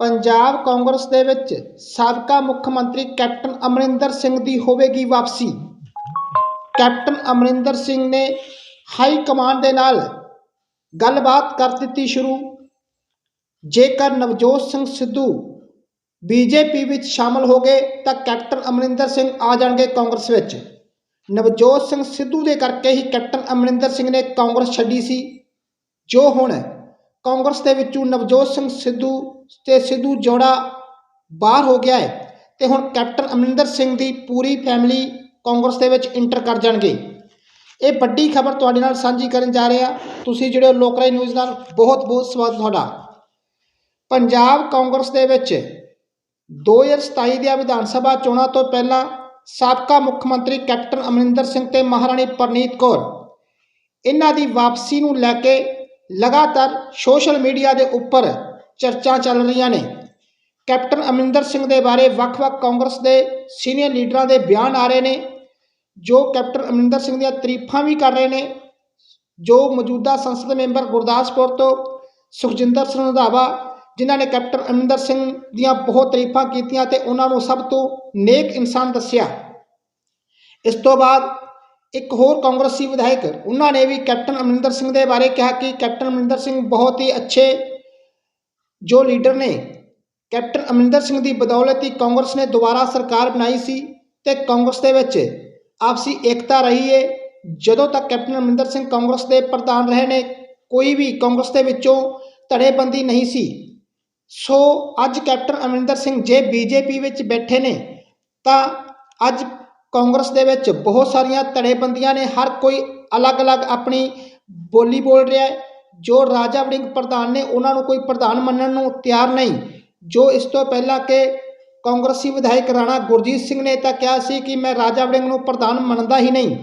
ਪੰਜਾਬ ਕਾਂਗਰਸ ਦੇ ਵਿੱਚ ਸਾਬਕਾ ਮੁੱਖ ਮੰਤਰੀ ਕੈਪਟਨ ਅਮਰਿੰਦਰ ਸਿੰਘ ਦੀ ਹੋਵੇਗੀ ਵਾਪਸੀ। ਕੈਪਟਨ ਅਮਰਿੰਦਰ ਸਿੰਘ ਨੇ ਹਾਈ ਕਮਾਂਡ ਦੇ ਨਾਲ ਗੱਲਬਾਤ ਕਰ ਦਿੱਤੀ ਸ਼ੁਰੂ। ਜੇਕਰ ਨਵਜੋਤ ਸਿੰਘ ਸਿੱਧੂ ਬੀਜੇਪੀ ਵਿੱਚ ਸ਼ਾਮਲ ਹੋ ਗਏ ਤਾਂ ਕੈਪਟਨ ਅਮਰਿੰਦਰ ਸਿੰਘ ਆ ਜਾਣਗੇ ਕਾਂਗਰਸ ਵਿੱਚ। ਨਵਜੋਤ ਸਿੰਘ ਸਿੱਧੂ ਦੇ ਕਰਕੇ ਹੀ ਕੈਪਟਨ ਅਮਰਿੰਦਰ ਸਿੰਘ ਨੇ ਕਾਂਗਰਸ ਛੱਡੀ ਸੀ। ਜੋ ਹੁਣ ਕਾਂਗਰਸ ਦੇ ਵਿੱਚੋਂ ਨਵਜੋਤ ਸਿੰਘ ਸਿੱਧੂ ਤੇ ਸਿੱਧੂ ਜੋੜਾ ਬਾਹਰ ਹੋ ਗਿਆ ਹੈ ਤੇ ਹੁਣ ਕੈਪਟਨ ਅਮਰਿੰਦਰ ਸਿੰਘ ਦੀ ਪੂਰੀ ਫੈਮਿਲੀ ਕਾਂਗਰਸ ਦੇ ਵਿੱਚ ਇੰਟਰ ਕਰ ਜਾਣਗੇ। ਇਹ ਵੱਡੀ ਖਬਰ ਤੁਹਾਡੇ ਨਾਲ ਸਾਂਝੀ ਕਰਨ ਜਾ ਰਹੇ। ਹਾਂ ਤੁਸੀਂ ਜਿਹੜੇ ਲੋਕਰਾਈ ਨਿਊਜ਼ ਨਾਲ। ਬਹੁਤ ਬਹੁਤ ਸਵਾਗਤ ਤੁਹਾਡਾ। ਪੰਜਾਬ ਕਾਂਗਰਸ ਦੇ ਵਿੱਚ 2027 ਦੀਆਂ ਵਿਧਾਨ ਸਭਾ ਚੋਣਾਂ ਤੋਂ ਪਹਿਲਾਂ ਸਾਬਕਾ ਮੁੱਖ ਮੰਤਰੀ ਕੈਪਟਨ ਅਮਰਿੰਦਰ ਸਿੰਘ ਤੇ ਮਹਾਰਾਣੀ ਪਰਨੀਤ ਕੌਰ। ਇਹਨਾਂ ਦੀ ਵਾਪਸੀ ਨੂੰ ਲੈ ਕੇ ਲਗਾਤਾਰ ਸੋਸ਼ਲ ਮੀਡੀਆ ਦੇ ਉੱਪਰ ਚਰਚਾ ਚੱਲ ਰਹੀਆਂ ਨੇ। ਕੈਪਟਨ ਅਮਰਿੰਦਰ ਸਿੰਘ ਦੇ ਬਾਰੇ ਵੱਖ-ਵੱਖ ਕਾਂਗਰਸ ਦੇ ਸੀਨੀਅਰ ਲੀਡਰਾਂ ਦੇ ਬਿਆਨ ਆ ਰਹੇ ਨੇ, ਜੋ ਕੈਪਟਨ ਅਮਰਿੰਦਰ ਸਿੰਘ ਦੀਆਂ ਤਾਰੀਫਾਂ ਵੀ ਕਰ ਰਹੇ ਨੇ, ਜੋ ਮੌਜੂਦਾ ਸੰਸਦ ਮੈਂਬਰ ਗੁਰਦਾਸਪੁਰ ਤੋਂ ਸੁਖਜਿੰਦਰ ਸਿੰਘ ਰੰਧਾਵਾ ਜਿਨ੍ਹਾਂ ਨੇ ਕੈਪਟਨ ਅਮਰਿੰਦਰ ਸਿੰਘ ਦੀਆਂ ਬਹੁਤ ਤਾਰੀਫਾਂ ਕੀਤੀਆਂ ਤੇ ਉਹਨਾਂ ਨੂੰ ਸਭ ਤੋਂ ਨੇਕ ਇਨਸਾਨ ਦੱਸਿਆ। ਇਸ ਤੋਂ ਬਾਅਦ ਇੱਕ ਹੋਰ ਕਾਂਗਰਸੀ ਵਿਧਾਇਕ, ਉਹਨਾਂ ਨੇ ਵੀ ਕੈਪਟਨ ਅਮਰਿੰਦਰ ਸਿੰਘ ਦੇ ਬਾਰੇ ਕਿਹਾ ਕਿ ਕੈਪਟਨ ਅਮਰਿੰਦਰ ਸਿੰਘ ਬਹੁਤ ਹੀ ਅੱਛੇ ਜੋ ਲੀਡਰ ਨੇ, ਕੈਪਟਨ ਅਮਰਿੰਦਰ ਸਿੰਘ ਦੀ ਬਦੌਲਤ ਹੀ ਕਾਂਗਰਸ ਨੇ ਦੁਬਾਰਾ ਸਰਕਾਰ ਬਣਾਈ ਸੀ ਤੇ ਕਾਂਗਰਸ ਦੇ ਵਿੱਚ ਆਪਸੀ ਏਕਤਾ ਰਹੀ ਏ। ਜਦੋਂ ਤੱਕ ਕੈਪਟਨ ਅਮਰਿੰਦਰ ਸਿੰਘ ਕਾਂਗਰਸ ਦੇ ਪ੍ਰਧਾਨ ਰਹੇ ਨੇ, ਕੋਈ ਵੀ ਕਾਂਗਰਸ ਦੇ ਵਿੱਚੋਂ ਧੜੇਬੰਦੀ ਨਹੀਂ ਸੀ। ਸੋ ਅੱਜ ਕੈਪਟਨ ਅਮਰਿੰਦਰ ਸਿੰਘ ਜੇ ਬੀਜੇਪੀ ਵਿੱਚ ਬੈਠੇ ਨੇ, ਤਾਂ ਅੱਜ ਕਾਂਗਰਸ ਦੇ ਵਿੱਚ ਬਹੁਤ ਸਾਰੀਆਂ ਧੜੇਬੰਦੀਆਂ ਨੇ, ਹਰ ਕੋਈ ਅਲੱਗ-ਅਲੱਗ ਆਪਣੀ ਬੋਲੀ ਬੋਲ ਰਿਹਾ ਹੈ। ਜੋ ਰਾਜਾ ਵੜਿੰਗ ਪ੍ਰਧਾਨ ਨੇ, ਉਹਨਾਂ ਨੂੰ ਕੋਈ ਪ੍ਰਧਾਨ ਮੰਨਣ ਨੂੰ ਤਿਆਰ ਨਹੀਂ। ਜੋ ਇਸ ਤੋਂ ਪਹਿਲਾਂ ਕਿ ਕਾਂਗਰਸੀ ਵਿਧਾਇਕ ਰਾਣਾ ਗੁਰਜੀਤ ਸਿੰਘ ਨੇ ਤਾਂ ਕਿਹਾ ਸੀ ਕਿ ਮੈਂ ਰਾਜਾ ਵੜਿੰਗ ਨੂੰ ਪ੍ਰਧਾਨ ਮੰਨਦਾ ਹੀ ਨਹੀਂ।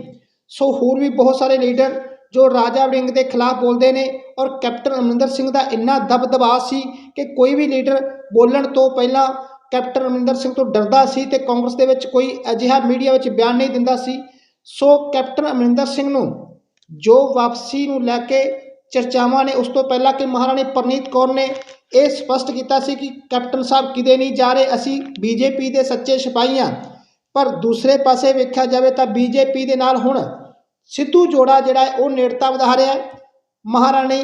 ਸੋ ਹੋਰ ਵੀ ਬਹੁਤ ਸਾਰੇ ਲੀਡਰ ਜੋ ਰਾਜਾ ਵੜਿੰਗ ਦੇ ਖਿਲਾਫ ਬੋਲਦੇ ਨੇ ਔਰ ਕੈਪਟਨ ਅਮਰਿੰਦਰ ਸਿੰਘ ਦਾ ਇੰਨਾ ਦਬਦਬਾ ਸੀ ਕਿ ਕੋਈ ਵੀ ਲੀਡਰ ਬੋਲਣ ਤੋਂ ਪਹਿਲਾਂ ਕੈਪਟਨ ਅਮਰਿੰਦਰ ਸਿੰਘ ਤੋਂ ਡਰਦਾ ਸੀ ਤੇ ਕਾਂਗਰਸ ਦੇ ਵਿੱਚ ਕੋਈ ਅਜਿਹਾ ਮੀਡੀਆ ਵਿੱਚ ਬਿਆਨ ਨਹੀਂ ਦਿੰਦਾ ਸੀ। ਸੋ ਕੈਪਟਨ ਅਮਰਿੰਦਰ ਸਿੰਘ ਨੂੰ ਜੋ ਵਾਪਸੀ ਨੂੰ ਲੈ ਕੇ ਚਰਚਾਵਾਂ ਨੇ, ਉਸ ਤੋਂ ਪਹਿਲਾਂ ਕਿ ਮਹਾਰਾਣੀ ਪਰਨੀਤ ਕੌਰ ਨੇ ਇਹ ਸਪਸ਼ਟ ਕੀਤਾ ਸੀ ਕਿ ਕੈਪਟਨ ਸਾਹਿਬ ਕਿਤੇ ਨਹੀਂ ਜਾ ਰਹੇ, ਅਸੀਂ ਬੀਜੇਪੀ ਦੇ ਸੱਚੇ ਸਿਪਾਹੀ ਹਾਂ ਪਰ ਦੂਸਰੇ ਪਾਸੇ ਵੇਖਿਆ ਜਾਵੇ ਤਾਂ ਬੀਜੇਪੀ ਦੇ ਨਾਲ ਹੁਣ ਸਿੱਧੂ ਜੋੜਾ ਜਿਹੜਾ ਹੈ, ਉਹ ਨੇੜਤਾ ਵਧਾ ਰਿਹਾ ਹੈ। ਮਹਾਰਾਣੀ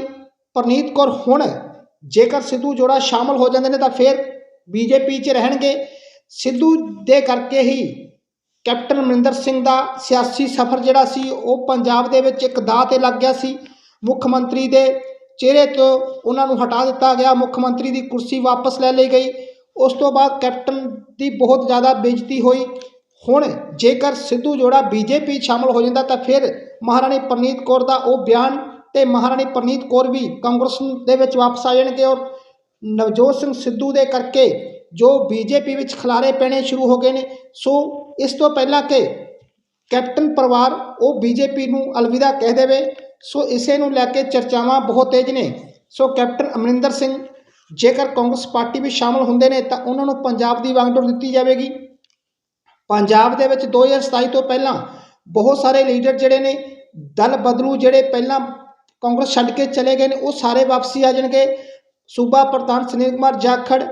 ਪਰਨੀਤ ਕੌਰ ਹੁਣ ਜੇਕਰ ਸਿੱਧੂ ਜੋੜਾ ਸ਼ਾਮਲ ਹੋ ਜਾਂਦੇ ਨੇ ਤਾਂ ਫਿਰ ਬੀਜੇਪੀ 'ਚ ਰਹਿਣਗੇ, ਸਿੱਧੂ ਦੇ ਕਰਕੇ ਹੀ ਕੈਪਟਨ ਅਮਰਿੰਦਰ ਸਿੰਘ ਦਾ ਸਿਆਸੀ ਸਫ਼ਰ ਜਿਹੜਾ ਸੀ, ਉਹ ਪੰਜਾਬ ਦੇ ਵਿੱਚ ਇੱਕ ਦਾਅ ਤੇ ਲੱਗ ਗਿਆ ਸੀ। ਮੁੱਖ ਮੰਤਰੀ ਦੇ ਚਿਹਰੇ ਤੋਂ ਉਹਨਾਂ ਨੂੰ ਹਟਾ ਦਿੱਤਾ ਗਿਆ, ਮੁੱਖ ਮੰਤਰੀ ਦੀ ਕੁਰਸੀ ਵਾਪਸ ਲੈ ਲਈ ਗਈ। ਉਸ ਤੋਂ ਬਾਅਦ ਕੈਪਟਨ ਦੀ ਬਹੁਤ ਜ਼ਿਆਦਾ ਬੇਇੱਜ਼ਤੀ ਹੋਈ। ਹੁਣ ਜੇਕਰ ਸਿੱਧੂ ਜੋੜਾ ਬੀਜੇਪੀ ਸ਼ਾਮਲ ਹੋ ਜਾਂਦਾ, ਤਾਂ ਫਿਰ ਮਹਾਰਾਣੀ ਪਰਨੀਤ ਕੌਰ ਦਾ ਉਹ ਬਿਆਨ ਤੇ ਮਹਾਰਾਣੀ ਪਰਨੀਤ ਕੌਰ ਵੀ ਕਾਂਗਰਸ ਦੇ ਵਿੱਚ ਵਾਪਸ ਆ ਜਾਣਗੇ ਔਰ ਨਵਜੋਤ ਸਿੰਘ ਸਿੱਧੂ ਦੇ ਕਰਕੇ ਜੋ ਬੀਜੇਪੀ ਵਿੱਚ ਖਲਾਰੇ ਪੈਣੇ ਸ਼ੁਰੂ ਹੋ ਗਏ ਨੇ। ਸੋ ਇਸ ਤੋਂ ਪਹਿਲਾਂ ਕਿ ਕੈਪਟਨ ਪਰਿਵਾਰ ਉਹ ਬੀਜੇਪੀ ਨੂੰ ਅਲਵਿਦਾ ਕਹਿ ਦੇਵੇ। ਸੋ ਇਸੇ ਨੂੰ ਲੈ ਕੇ ਚਰਚਾਵਾਂ ਬਹੁਤ ਤੇਜ਼ ਨੇ। ਸੋ ਕੈਪਟਨ ਅਮਰਿੰਦਰ ਸਿੰਘ ਜੇਕਰ ਕਾਂਗਰਸ ਪਾਰਟੀ ਵਿੱਚ ਸ਼ਾਮਲ ਹੁੰਦੇ ਨੇ ਤਾਂ ਉਹਨਾਂ ਨੂੰ ਪੰਜਾਬ ਦੀ ਵਾਂਗਡੋਰ ਦਿੱਤੀ ਜਾਵੇਗੀ। ਪੰਜਾਬ ਦੇ ਵਿੱਚ 2027 ਤੋਂ ਪਹਿਲਾਂ ਬਹੁਤ ਸਾਰੇ ਲੀਡਰ ਜਿਹੜੇ ਨੇ, ਦਲ ਬਦਲੂ ਜਿਹੜੇ ਪਹਿਲਾਂ ਕਾਂਗਰਸ ਛੱਡ ਕੇ ਚਲੇ ਗਏ ਨੇ, ਉਹ ਸਾਰੇ ਵਾਪਸੀ ਆ ਜਾਣਗੇ। ਸੂਬਾ ਪ੍ਰਧਾਨ ਸੁਨੀਲ ਕੁਮਾਰ ਜਾਖੜ,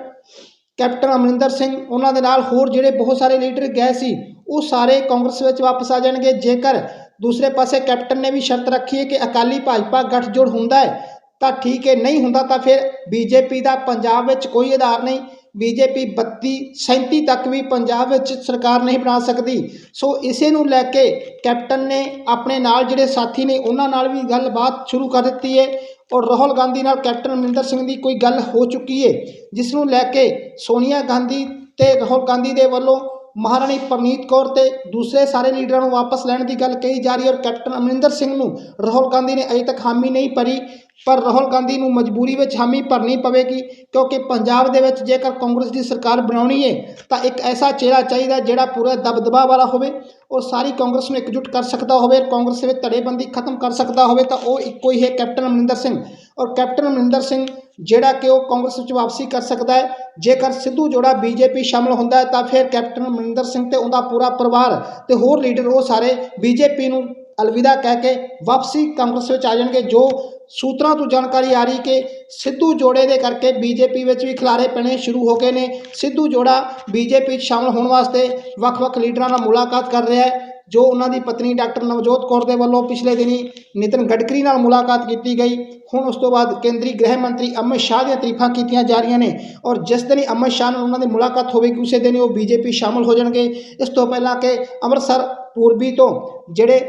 ਕੈਪਟਨ ਅਮਰਿੰਦਰ ਸਿੰਘ, ਉਹਨਾਂ ਦੇ ਨਾਲ ਹੋਰ ਜਿਹੜੇ ਬਹੁਤ ਸਾਰੇ ਲੀਡਰ ਗਏ ਸੀ, ਉਹ ਸਾਰੇ ਕਾਂਗਰਸ ਵਿੱਚ ਵਾਪਸ ਆ ਜਾਣਗੇ। ਜੇਕਰ ਦੂਸਰੇ ਪਾਸੇ ਕੈਪਟਨ ਨੇ ਵੀ ਸ਼ਰਤ ਰੱਖੀ ਹੈ ਕਿ ਅਕਾਲੀ ਭਾਜਪਾ ਗੱਠਜੋੜ ਹੁੰਦਾ ਹੈ, ਤਾਂ ਠੀਕ ਹੈ। ਨਹੀਂ ਹੁੰਦਾ ਤਾਂ ਫਿਰ ਬੀਜੇਪੀ ਦਾ ਪੰਜਾਬ ਵਿੱਚ ਕੋਈ ਆਧਾਰ ਨਹੀਂ। ਬੀਜੇਪੀ 32 37 ਤੱਕ ਵੀ ਪੰਜਾਬ ਵਿੱਚ ਸਰਕਾਰ ਨਹੀਂ ਬਣਾ ਸਕਦੀ। ਸੋ ਇਸੇ ਨੂੰ ਲੈ ਕੇ ਕੈਪਟਨ ਨੇ ਆਪਣੇ ਨਾਲ ਜਿਹੜੇ ਸਾਥੀ ਨੇ, ਉਹਨਾਂ ਨਾਲ ਵੀ ਗੱਲਬਾਤ ਸ਼ੁਰੂ ਕਰ ਦਿੱਤੀ ਹੈ। ਔਰ ਰਾਹੁਲ ਗਾਂਧੀ ਨਾਲ ਕੈਪਟਨ ਅਮਰਿੰਦਰ ਸਿੰਘ ਦੀ ਕੋਈ ਗੱਲ ਹੋ ਚੁੱਕੀ ਹੈ ਜਿਸ ਨੂੰ ਲੈ ਕੇ ਸੋਨੀਆ ਗਾਂਧੀ ਅਤੇ ਰਾਹੁਲ ਗਾਂਧੀ ਦੇ ਵੱਲੋਂ ਮਹਾਰਾਣੀ ਪਰਨੀਤ ਕੌਰ ਤੇ ਦੂਸਰੇ ਸਾਰੇ ਲੀਡਰਾਂ ਨੂੰ ਵਾਪਸ ਲੈਣ ਦੀ ਗੱਲ ਕਹੀ ਜਾ ਰਹੀ ਹੈ ਔਰ ਕੈਪਟਨ ਅਮਰਿੰਦਰ ਸਿੰਘ ਨੂੰ ਰਾਹੁਲ ਗਾਂਧੀ ਨੇ ਅਜੇ ਤੱਕ ਹਾਮੀ ਨਹੀਂ ਭਰੀ, ਪਰ ਰਾਹੁਲ ਗਾਂਧੀ ਨੂੰ ਮਜਬੂਰੀ ਵਿੱਚ ਹਾਮੀ ਭਰਨੀ ਪਵੇਗੀ ਕਿਉਂਕਿ ਪੰਜਾਬ ਦੇ ਵਿੱਚ ਜੇਕਰ ਕਾਂਗਰਸ ਦੀ ਸਰਕਾਰ ਬਣਾਉਣੀ ਹੈ ਤਾਂ ਇੱਕ ਐਸਾ ਚਿਹਰਾ ਚਾਹੀਦਾ ਜਿਹੜਾ ਪੂਰਾ ਦਬਦਬਾ ਵਾਲਾ ਹੋਵੇ ਔਰ ਸਾਰੀ ਕਾਂਗਰਸ ਨੂੰ ਇਕਜੁੱਟ ਕਰ ਸਕਦਾ ਹੋਵੇ, ਕਾਂਗਰਸ ਵਿੱਚ ਧੜੇਬੰਦੀ ਖਤਮ ਕਰ ਸਕਦਾ ਹੋਵੇ, ਤਾਂ ਉਹ ਇੱਕੋ ਹੀ ਹੈ ਕੈਪਟਨ ਅਮਰਿੰਦਰ ਸਿੰਘ ਔਰ ਕੈਪਟਨ ਅਮਰਿੰਦਰ ਸਿੰਘ ਜਿਹੜਾ ਕਿ ਉਹ ਕਾਂਗਰਸ ਵਿੱਚ ਵਾਪਸੀ ਕਰ ਸਕਦਾ ਹੈ। ਜੇਕਰ ਸਿੱਧੂ ਜੋੜਾ ਬੀਜੇਪੀ ਸ਼ਾਮਲ ਹੁੰਦਾ ਹੈ ਤਾਂ ਫਿਰ ਕੈਪਟਨ ਅਮਰਿੰਦਰ ਸਿੰਘ ਤੇ ਉਹਦਾ ਪੂਰਾ ਪਰਿਵਾਰ ਤੇ ਹੋਰ ਲੀਡਰ ਉਹ ਸਾਰੇ ਬੀਜੇਪੀ ਨੂੰ ਅਲਵਿਦਾ ਕਹਿ ਕੇ ਵਾਪਸੀ ਕਾਂਗਰਸ ਵਿੱਚ ਆ ਜਾਣਗੇ। ਜੋ ਸੂਤਰਾਂ ਤੋਂ ਜਾਣਕਾਰੀ ਆ ਰਹੀ ਕਿ ਸਿੱਧੂ ਜੋੜੇ ਦੇ ਕਰਕੇ ਬੀਜੇਪੀ ਵਿੱਚ ਵੀ ਖਿਲਾਰੇ ਪੈਣੇ ਸ਼ੁਰੂ ਹੋ ਗਏ ਨੇ। ਸਿੱਧੂ ਜੋੜਾ ਬੀਜੇਪੀ 'ਚ ਸ਼ਾਮਲ ਹੋਣ ਵਾਸਤੇ ਵੱਖ-ਵੱਖ ਲੀਡਰਾਂ ਨਾਲ ਮੁਲਾਕਾਤ ਕਰ ਰਿਹਾ ਹੈ। ਜੋ ਉਹਨਾਂ ਦੀ ਪਤਨੀ ਡਾਕਟਰ ਨਵਜੋਤ ਕੌਰ ਦੇ ਵੱਲੋਂ ਪਿਛਲੇ ਦਿਨੀ ਨਿਤਿਨ ਗਡਕਰੀ ਨਾਲ ਮੁਲਾਕਾਤ ਕੀਤੀ ਗਈ, ਹੁਣ ਉਸ ਤੋਂ ਬਾਅਦ ਕੇਂਦਰੀ ਗ੍ਰਹਿ ਮੰਤਰੀ ਅਮਿਤ ਸ਼ਾਹ ਦੀਆਂ ਤਾਰੀਫਾਂ ਕੀਤੀਆਂ ਜਾ ਰਹੀਆਂ ਨੇ ਔਰ ਜਿਸ ਦਿਨ ਹੀ ਅਮਿਤ ਸ਼ਾਹ ਨਾਲ ਉਹਨਾਂ ਦੀ ਮੁਲਾਕਾਤ ਹੋਵੇਗੀ, ਉਸੇ ਦਿਨ ਹੀ ਉਹ ਬੀਜੇਪੀ ਸ਼ਾਮਲ ਹੋ ਜਾਣਗੇ। ਇਸ ਤੋਂ ਪਹਿਲਾਂ ਕਿ ਅੰਮ੍ਰਿਤਸਰ, ਪੂਰਬੀ ਤੋਂ ਜਿਹੜੇ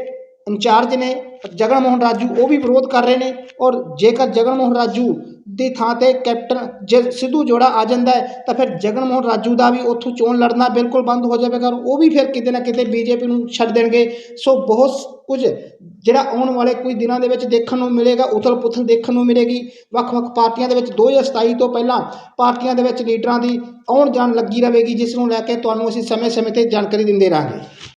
ਇੰਚਾਰਜ ਨੇ, ਜਗਨ ਮੋਹਨ ਰਾਜੂ ਉਹ ਵੀ ਵਿਰੋਧ ਕਰ ਰਹੇ ਨੇ ਔਰ ਜੇਕਰ ਜਗਨ ਮੋਹਨ ਰਾਜੂ ਦੀ ਥਾਂ ਤੇ ਕੈਪਟਨ ਜੇ ਸਿੱਧੂ ਜੋੜਾ ਆ ਜਾਂਦਾ ਹੈ, ਤਾਂ ਫਿਰ ਜਗਨ ਮੋਹਨ ਰਾਜੂ ਦਾ ਵੀ ਉੱਥੋਂ ਚੋਣ ਲੜਨਾ ਬਿਲਕੁਲ ਬੰਦ ਹੋ ਜਾਵੇਗਾ ਔਰ ਉਹ ਵੀ ਫਿਰ ਕਿਤੇ ਨਾ ਕਿਤੇ ਬੀਜੇਪੀ ਨੂੰ ਛੱਡ ਦੇਣਗੇ। ਸੋ ਬਹੁਤ ਕੁਝ ਜਿਹੜਾ ਆਉਣ ਵਾਲੇ ਕੁਝ ਦਿਨਾਂ ਦੇ ਵਿੱਚ ਦੇਖਣ ਨੂੰ ਮਿਲੇਗਾ, ਉਥਲ ਪੁਥਲ ਦੇਖਣ ਨੂੰ ਮਿਲੇਗੀ। ਵੱਖ-ਵੱਖ ਪਾਰਟੀਆਂ ਦੇ ਵਿੱਚ 2027 ਤੋਂ ਪਹਿਲਾਂ ਪਾਰਟੀਆਂ ਦੇ ਵਿੱਚ ਲੀਡਰਾਂ ਦੀ ਆਉਣ ਜਾਣ ਲੱਗੀ ਰਹੇਗੀ, ਜਿਸ ਨੂੰ ਲੈ ਕੇ ਤੁਹਾਨੂੰ ਅਸੀਂ ਸਮੇਂ-ਸਮੇਂ ਤੇ ਜਾਣਕਾਰੀ ਦਿੰਦੇ ਰਹਾਂਗੇ।